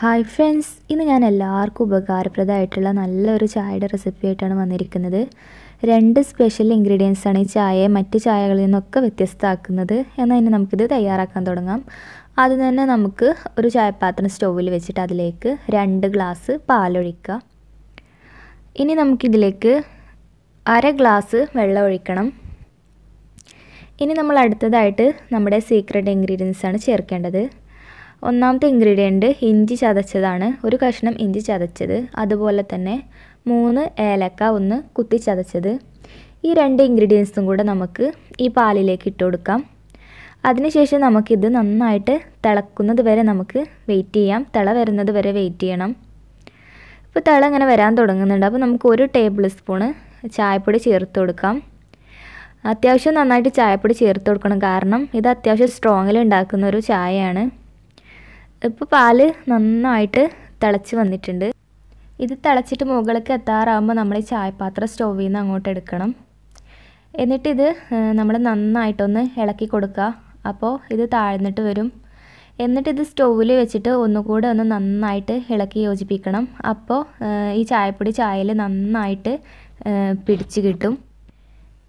Hi friends ഇന്ന് ഞാൻ എല്ലാവർക്കും ഉപകാരപ്രദമായിട്ടുള്ള നല്ലൊരു ചായയുടെ റെസിപ്പി ആയിട്ടാണ് വന്നിരിക്കുന്നത്. രണ്ട് സ്പെഷ്യൽ ഇൻഗ്രീഡിയൻസ് ആണ് ഈ ചായയെ മറ്റ് ചായകളിൽ നിന്നൊക്കെ വ്യത്യസ്തമാക്കുന്നത് എന്നാൽ ഇനി നമുക്കിത് തയ്യാറാക്കാൻ തുടങ്ങാം. ആദ്യം തന്നെ നമുക്ക് ഒരു ചായപാത്രം സ്റ്റൗവിൽ വെച്ചിട്ട് അതിലേക്ക് രണ്ട് ഗ്ലാസ് പാലൊഴിക്കുക. ഇനി നമുക്കിതിലേക്ക് അര ഗ്ലാസ് വെള്ളം ഒഴിക്കണം. ഇനി നമ്മൾ അടുത്തതായിട്ട് നമ്മുടെ സീക്രട്ട് ഇൻഗ്രീഡിയൻസ് ആണ് ചേർക്കേണ്ടത്. ഒന്നാമത്തെ ഇൻഗ്രീഡിയന്റ് ഇഞ്ചി ചതച്ചതാണ്. ഒരു കഷ്ണം ഇഞ്ചി ചതച്ചത്. അതുപോലെ തന്നെ മൂന്ന് ഏലക്ക ഒന്ന് കുത്തി ചതച്ചത്. ഈ രണ്ട് ഇൻഗ്രീഡിയൻസും കൂടെ നമുക്ക് ഈ പാലിലേക്ക് ഇട്ട് കൊടുക്കാം. അതിനുശേഷം നമുക്കിത് നന്നായിട്ട് തിളക്കുന്നത് വരെ നമുക്ക് വെയിറ്റ് ചെയ്യാം. തിള വരുന്നത് വരെ വെയിറ്റ് ചെയ്യണം. ഇപ്പോൾ തിള ഇങ്ങനെ വരാൻ തുടങ്ങുന്നുണ്ട്. അപ്പോൾ നമുക്ക് ഒരു ടേബിൾ സ്പൂണ് ചായപ്പൊടി ചേർത്ത് കൊടുക്കാം. അത്യാവശ്യം നന്നായിട്ട് ചായപ്പൊടി ചേർത്ത് കൊടുക്കണം. കാരണം ഇത് അത്യാവശ്യം സ്ട്രോങ്ങിൽ ഉണ്ടാക്കുന്ന ഒരു ചായയാണ്. ഇപ്പോൾ പാൽ നന്നായിട്ട് തിളച്ച് വന്നിട്ടുണ്ട്. ഇത് തിളച്ചിട്ട് മുകളിലേക്ക് എത്താറാകുമ്പോൾ നമ്മൾ ഈ ചായപാത്രം സ്റ്റോവിൽ നിന്ന് അങ്ങോട്ട് എടുക്കണം. എന്നിട്ടിത് നമ്മൾ നന്നായിട്ടൊന്ന് ഇളക്കി കൊടുക്കുക അപ്പോൾ ഇത് താഴ്ന്നിട്ട് വരും. എന്നിട്ടിത് സ്റ്റൗവിൽ വെച്ചിട്ട് ഒന്നുകൂടെ ഒന്ന് നന്നായിട്ട് ഇളക്കി യോജിപ്പിക്കണം. അപ്പോൾ ഈ ചായപ്പൊടി ചായയിൽ നന്നായിട്ട് പിടിച്ച് കിട്ടും.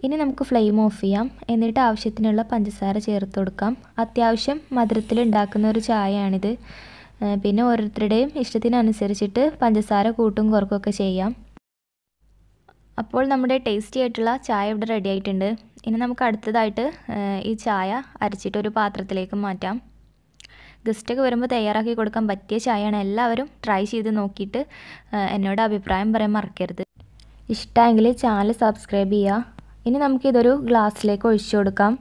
ഇനി നമുക്ക് ഫ്ലെയിം ഓഫ് ചെയ്യാം. എന്നിട്ട് ആവശ്യത്തിനുള്ള പഞ്ചസാര ചേർത്ത് കൊടുക്കാം. അത്യാവശ്യം മധുരത്തിൽ ഉണ്ടാക്കുന്ന ഒരു ചായയാണിത്. പിന്നെ ഓരോരുത്തരുടെയും ഇഷ്ടത്തിനനുസരിച്ചിട്ട് പഞ്ചസാര കൂട്ടും കുറക്കുമൊക്കെ ചെയ്യാം. അപ്പോൾ നമ്മുടെ ടേസ്റ്റി ആയിട്ടുള്ള ചായ ഇവിടെ റെഡി ആയിട്ടുണ്ട്. ഇനി നമുക്ക് അടുത്തതായിട്ട് ഈ ചായ അരച്ചിട്ട് ഒരു പാത്രത്തിലേക്ക് മാറ്റാം. ഗസ്റ്റൊക്കെ വരുമ്പോൾ തയ്യാറാക്കി കൊടുക്കാൻ പറ്റിയ ചായയാണ് എല്ലാവരും ട്രൈ ചെയ്ത് നോക്കിയിട്ട് എന്നോട് അഭിപ്രായം പറയാൻ മറക്കരുത്. ഇഷ്ടമെങ്കിൽ ചാനൽ സബ്സ്ക്രൈബ് ചെയ്യുക. ഇനി നമുക്കിതൊരു ഗ്ലാസ്സിലേക്ക് ഒഴിച്ചു കൊടുക്കാം.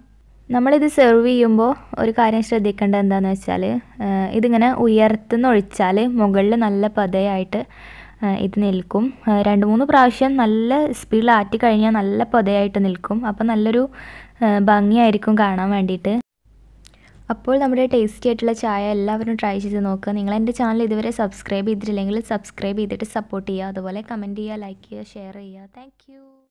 നമ്മളിത് സെർവ് ചെയ്യുമ്പോൾ ഒരു കാര്യം ശ്രദ്ധിക്കേണ്ടത് എന്താണെന്ന് വെച്ചാൽ ഇതിങ്ങനെ ഉയർത്തുന്ന ഒഴിച്ചാൽ മുകളിൽ നല്ല പതയായിട്ട് ഇത് നിൽക്കും. രണ്ട് മൂന്ന് പ്രാവശ്യം നല്ല സ്പീഡിൽ ആറ്റി കഴിഞ്ഞാൽ നല്ല പതയായിട്ട് നിൽക്കും. അപ്പോൾ നല്ലൊരു ഭംഗിയായിരിക്കും കാണാൻ വേണ്ടിയിട്ട്. അപ്പോൾ നമ്മുടെ ടേസ്റ്റി ആയിട്ടുള്ള ചായ എല്ലാവരും ട്രൈ ചെയ്ത് നോക്കുക നിങ്ങൾ എന്റെ ചാനൽ ഇതുവരെ സബ്സ്ക്രൈബ് ചെയ്തിട്ടില്ലെങ്കിൽ സബ്സ്ക്രൈബ് ചെയ്തിട്ട് സപ്പോർട്ട് ചെയ്യുക. അതുപോലെ കമന്റ് ചെയ്യുക ലൈക്ക് ചെയ്യുക ഷെയർ ചെയ്യുക. താങ്ക്